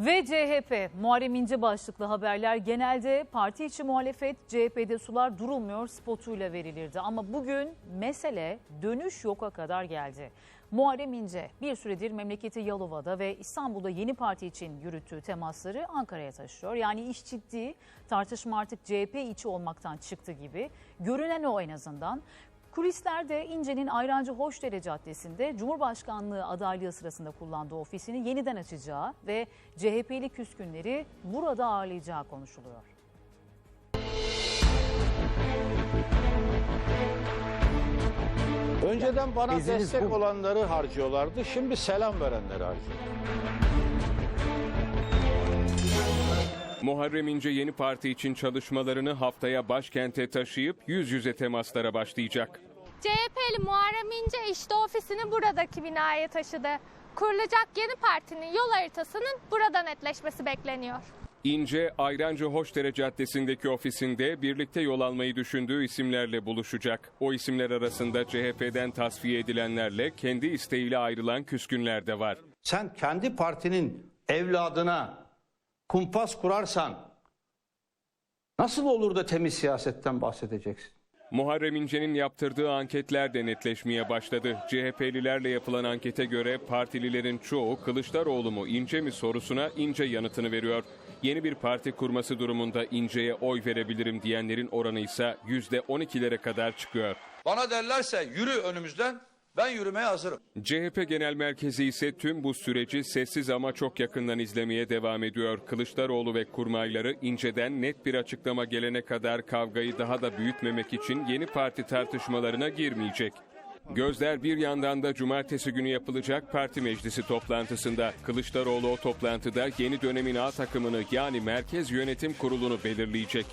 Ve CHP, Muharrem İnce başlıklı haberler genelde parti içi muhalefet CHP'de sular durulmuyor spotuyla verilirdi. Ama bugün mesele dönüş yoka kadar geldi. Muharrem İnce bir süredir memleketi Yalova'da ve İstanbul'da yeni parti için yürüttüğü temasları Ankara'ya taşıyor. Yani iş ciddi, tartışma artık CHP içi olmaktan çıktı gibi. Görünen o en azından. Kulislerde İnce'nin Ayrancı Hoşdere Caddesi'nde Cumhurbaşkanlığı adaylığı sırasında kullandığı ofisini yeniden açacağı ve CHP'li küskünleri burada ağırlayacağı konuşuluyor. Önceden bana Teziniz destek bu. olanları harcıyorlardı. Şimdi selam verenleri harcıyor. Muharrem İnce yeni parti için çalışmalarını haftaya başkente taşıyıp yüz yüze temaslara başlayacak. CHP'li Muharrem İnce işte ofisini buradaki binaya taşıdı. Kurulacak yeni partinin yol haritasının burada netleşmesi bekleniyor. İnce, Ayrancı Hoşdere Caddesi'ndeki ofisinde birlikte yol almayı düşündüğü isimlerle buluşacak. O isimler arasında CHP'den tasfiye edilenlerle kendi isteğiyle ayrılan küskünler de var. Sen kendi partinin evladına kumpas kurarsan nasıl olur da temiz siyasetten bahsedeceksin? Muharrem İnce'nin yaptırdığı anketler de netleşmeye başladı. CHP'lilerle yapılan ankete göre partililerin çoğu Kılıçdaroğlu mu İnce mi sorusuna İnce yanıtını veriyor. Yeni bir parti kurması durumunda İnce'ye oy verebilirim diyenlerin oranı ise %12'lere kadar çıkıyor. Bana derlerse yürü önümüzden ben yürümeye hazırım. CHP Genel Merkezi ise tüm bu süreci sessiz ama çok yakından izlemeye devam ediyor. Kılıçdaroğlu ve kurmayları inceden net bir açıklama gelene kadar kavgayı daha da büyütmemek için yeni parti tartışmalarına girmeyecek. Gözler bir yandan da cumartesi günü yapılacak parti meclisi toplantısında. Kılıçdaroğlu o toplantıda yeni dönemin A takımını yani Merkez Yönetim Kurulu'nu belirleyecek.